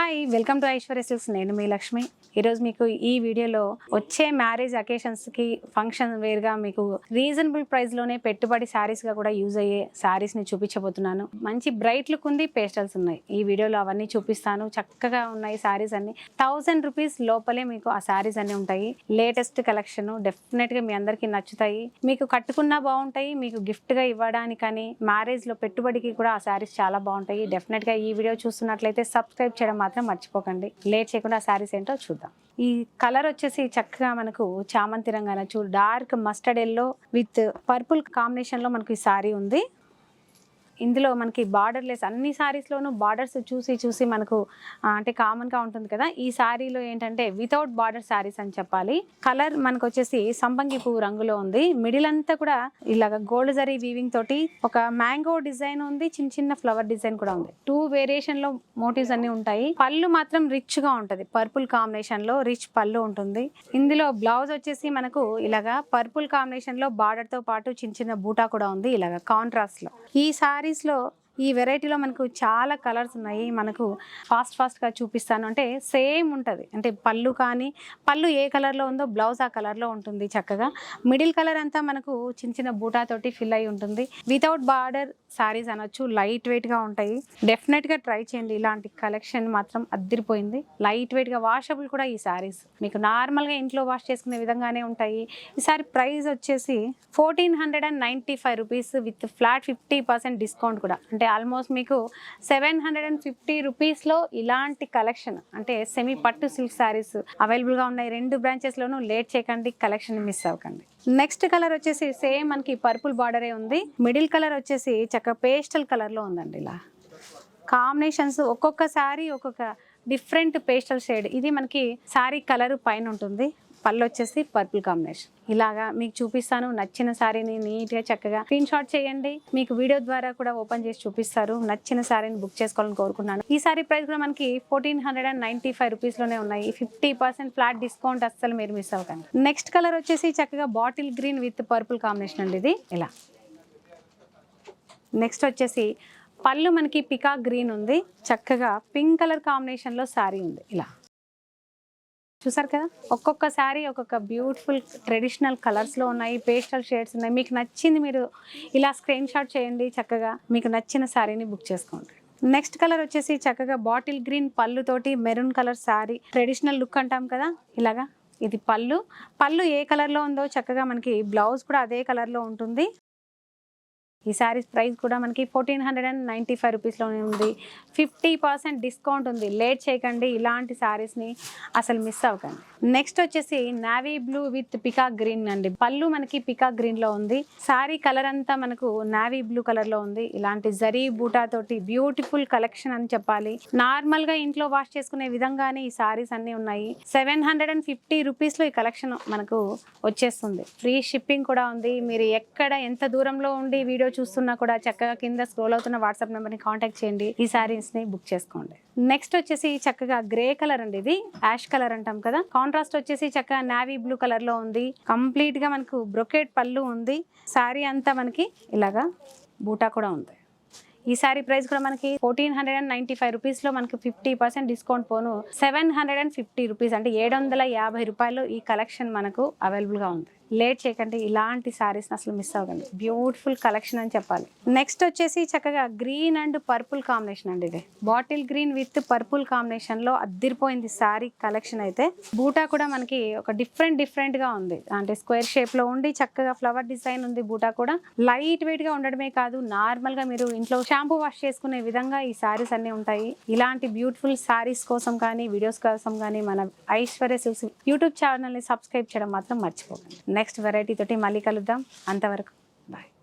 Hi welcome to Aishwarya silks నేను మీ లక్ష్మి. ఈరోజు మీకు ఈ వీడియోలో వచ్చే మ్యారేజ్ అకేషన్స్కి ఫంక్షన్ వేర్గా మీకు రీజనబుల్ ప్రైస్లోనే పెట్టుబడి శారీస్గా కూడా యూజ్ అయ్యే శారీస్ని చూపించబోతున్నాను. మంచి బ్రైట్ లుక్ ఉంది పేస్టల్స్ ఉన్నాయి. ఈ వీడియోలో అవన్నీ చూపిస్తాను. చక్కగా ఉన్నాయి శారీస్ అన్ని. థౌజండ్ రూపీస్ లోపలే మీకు ఆ శారీస్ అన్ని ఉంటాయి. లేటెస్ట్ కలెక్షన్ డెఫినెట్గా మీ అందరికీ నచ్చుతాయి. మీకు కట్టుకున్నా బాగుంటాయి మీకు గిఫ్ట్గా ఇవ్వడానికని మ్యారేజ్లో పెట్టుబడికి కూడా ఆ శారీస్ చాలా బాగుంటాయి. డెఫినెట్గా ఈ వీడియో చూస్తున్నట్లయితే సబ్స్క్రైబ్ చేయడం మాత్రం మర్చిపోకండి. లేట్ చేయకుండా శారీస్ ఏంటో చూద్దాం. ఈ కలర్ వచ్చేసి చక్కగా మనకు చామంతి రంగు అనొచ్చు dark mustard yellow with purple కాంబినేషన్లో మనకు ఈ శారీ ఉంది. ఇందులో మనకి బార్డర్ లెస్ అన్ని శారీస్లోనూ బార్డర్స్ చూసి చూసి మనకు అంటే కామన్గా ఉంటుంది కదా ఈ శారీలో ఏంటంటే వితౌట్ బార్డర్ శారీస్ అని చెప్పాలి. కలర్ మనకు వచ్చేసి సంపంగి పువ్వు రంగులో ఉంది. మిడిల్ అంతా కూడా ఇలాగ గోల్డ్ జరీ వీవింగ్ తోటి ఒక మ్యాంగో డిజైన్ ఉంది చిన్న చిన్న ఫ్లవర్ డిజైన్ కూడా ఉంది. టూ వేరియేషన్లో మోటివ్స్ అన్ని ఉంటాయి. పళ్ళు మాత్రం రిచ్గా ఉంటది. పర్పుల్ కాంబినేషన్లో రిచ్ పళ్ళు ఉంటుంది. ఇందులో బ్లౌజ్ వచ్చేసి మనకు ఇలాగా పర్పుల్ కాంబినేషన్లో బార్డర్తో పాటు చిన్న చిన్న బూటా కూడా ఉంది ఇలాగా కాంట్రాస్ట్లో ఈ సారీ లో ఈ వెరైటీలో మనకు చాలా కలర్స్ ఉన్నాయి. మనకు ఫాస్ట్ ఫాస్ట్గా చూపిస్తాను. అంటే సేమ్ ఉంటుంది. అంటే పళ్ళు కానీ పళ్ళు ఏ కలర్లో ఉందో బ్లౌజ్ ఆ కలర్లో ఉంటుంది చక్కగా. మిడిల్ కలర్ అంతా మనకు చిన్న చిన్న బూటాతోటి ఫిల్ అయి ఉంటుంది. వితౌట్ బార్డర్ శారీస్ అనొచ్చు లైట్ వెయిట్గా ఉంటాయి. డెఫినెట్గా ట్రై చేయండి. ఇలాంటి కలెక్షన్ మాత్రం అద్దరిపోయింది. లైట్ వెయిట్గా వాషబుల్ కూడా ఈ శారీస్ మీకు నార్మల్గా ఇంట్లో వాష్ చేసుకునే విధంగానే ఉంటాయి. ఈసారి ప్రైస్ వచ్చేసి fourteen hundred and ninety five rupees with flat fifty percent discount కూడా. అంటే ఆల్మోస్ట్ మీకు సెవెన్ హండ్రెడ్ అండ్ ఫిఫ్టీ రూపీస్లో ఇలాంటి కలెక్షన్ అంటే సెమీ పట్టు సిల్క్ శారీస్ అవైలబుల్గా ఉన్నాయి. రెండు బ్రాంచెస్లోనూ లేట్ చేయకండి. కలెక్షన్ మిస్ అవ్వకండి. నెక్స్ట్ కలర్ వచ్చేసి సేమ్ మనకి పర్పుల్ బార్డరే ఉంది. మిడిల్ కలర్ వచ్చేసి చక్క పేస్టల్ కలర్లో ఉందండి ఇలా. కాంబినేషన్స్ ఒక్కొక్క శారీ ఒక్కొక్క డిఫరెంట్ పేస్టల్ షేడ్. ఇది మనకి శారీ కలర్ పైన ఉంటుంది. పళ్ళు వచ్చేసి పర్పుల్ కాంబినేషన్ ఇలాగా మీకు చూపిస్తాను. నచ్చిన శారీని నీట్గా చక్కగా స్క్రీన్ షాట్ చేయండి. మీకు వీడియో ద్వారా కూడా ఓపెన్ చేసి చూపిస్తారు. నచ్చిన శారీని బుక్ చేసుకోవాలని కోరుకున్నాను. ఈ సారీ ప్రైస్ కూడా మనకి fourteen hundred and ninety five రూపీస్లోనే ఉన్నాయి. ఫిఫ్టీ పర్సెంట్ ఫ్లాట్ డిస్కౌంట్ అస్సలు మీరు మిస్ అవ్వకండి. నెక్స్ట్ కలర్ వచ్చేసి చక్కగా bottle green with purple combination అండి ఇది. ఇలా. నెక్స్ట్ వచ్చేసి పళ్ళు మనకి పికా గ్రీన్ ఉంది. చక్కగా పింక్ కలర్ కాంబినేషన్లో శారీ ఉంది. ఇలా. చూసారు కదా? ఒక్కొక్క శారీ ఒక్కొక్క బ్యూటిఫుల్ ట్రెడిషనల్ కలర్స్లో ఉన్నాయి పేస్టల్ షేడ్స్ ఉన్నాయి. మీకు నచ్చింది మీరు ఇలా స్క్రీన్ షాట్ చేయండి చక్కగా. మీకు నచ్చిన శారీని బుక్ చేసుకోండి. నెక్స్ట్ కలర్ వచ్చేసి చక్కగా bottle green పళ్ళుతోటి maroon colour sari traditional look అంటాం కదా? ఇలాగా? ఇది పళ్ళు. పళ్ళు ఏ కలర్లో ఉందో చక్కగా మనకి బ్లౌజ్ కూడా అదే కలర్లో ఉంటుంది. ఈ శారీస్ ప్రైస్ కూడా మనకి fourteen hundred and ninety five రూపీస్లోనే ఉంది. ఫిఫ్టీ పర్సెంట్ డిస్కౌంట్ ఉంది. లేట్ చేయకండి ఇలాంటి శారీస్ని అసలు మిస్ అవ్వకండి. నెక్స్ట్ వచ్చేసి నావీ బ్లూ విత్ పికా గ్రీన్ అండి. పళ్ళు మనకి పికా గ్రీన్లో ఉంది. శారీ కలర్ అంతా మనకు నావీ బ్లూ కలర్లో ఉంది. ఇలాంటి జరీ బూటా తోటి బ్యూటిఫుల్ కలెక్షన్ అని చెప్పాలి. నార్మల్గా ఇంట్లో వాష్ చేసుకునే విధంగానే ఈ శారీస్ అన్నీ ఉన్నాయి. సెవెన్ హండ్రెడ్ అండ్ ఫిఫ్టీ రూపీస్లో ఈ కలెక్షన్ మనకు వచ్చేస్తుంది. ఫ్రీ షిప్పింగ్ కూడా ఉంది. మీరు ఎక్కడ ఎంత దూరంలో ఉండి వీడియో చూస్తున్నా కూడా చక్కగా కింద స్క్రోల్ అవుతున్న వాట్సాప్ నెంబర్ని కాంటాక్ట్ చేయండి. ఈ శారీస్ని బుక్ చేసుకోండి. నెక్స్ట్ వచ్చేసి చక్కగా గ్రే కలర్ అండి ఇది. యాష్ కలర్ అంటాం కదా. కాంట్రాస్ట్ వచ్చేసి చక్కగా నావీ బ్లూ కలర్లో ఉంది. కంప్లీట్గా మనకు బ్రొకెట్ పళ్ళు ఉంది. శారీ అంతా మనకి ఇలాగా బూటా కూడా ఉంది. ఈ సారీ ప్రైస్ కూడా మనకి fourteen hundred and ninety five రూపీస్లో మనకి fifty percent discount phone. Seven hundred and fifty rupees అంటే ఏడు వందల యాభై రూపాయలు ఈ కలెక్షన్ మనకు అవైలబుల్గా ఉంది. లేట్ చేయకండి ఇలాంటి సారీస్ అసలు మిస్ అవ్వకండి. బ్యూటిఫుల్ కలెక్షన్ అని చెప్పాలి. నెక్స్ట్ వచ్చేసి చక్కగా గ్రీన్ అండ్ పర్పుల్ కాంబినేషన్ అండి ఇది. బాటిల్ గ్రీన్ విత్ పర్పుల్ కాంబినేషన్లో అద్దిరిపోయింది సారీ కలెక్షన్ అయితే. బూటా కూడా మనకి ఒక డిఫరెంట్ డిఫరెంట్గా ఉంది. అంటే స్క్వేర్ షేప్లో ఉండి చక్కగా ఫ్లవర్ డిజైన్ ఉంది బూటా కూడా. లైట్ వెయిట్గా ఉండడమే కాదు నార్మల్గా మీరు ఇంట్లో షాంపూ వాష్ చేసుకునే విధంగా ఈ సారీస్ అన్ని ఉంటాయి. ఇలాంటి బ్యూటిఫుల్ సారీస్ కోసం కానీ వీడియోస్ కోసం కానీ మన ఐశ్వర్య సిల్స్ యూట్యూబ్ ఛానల్ని సబ్స్క్రైబ్ చేయడం మాత్రం మర్చిపోకండి. నెక్స్ట్ వెరైటీ తోటి మళ్ళీ కలుద్దాం. అంతవరకు.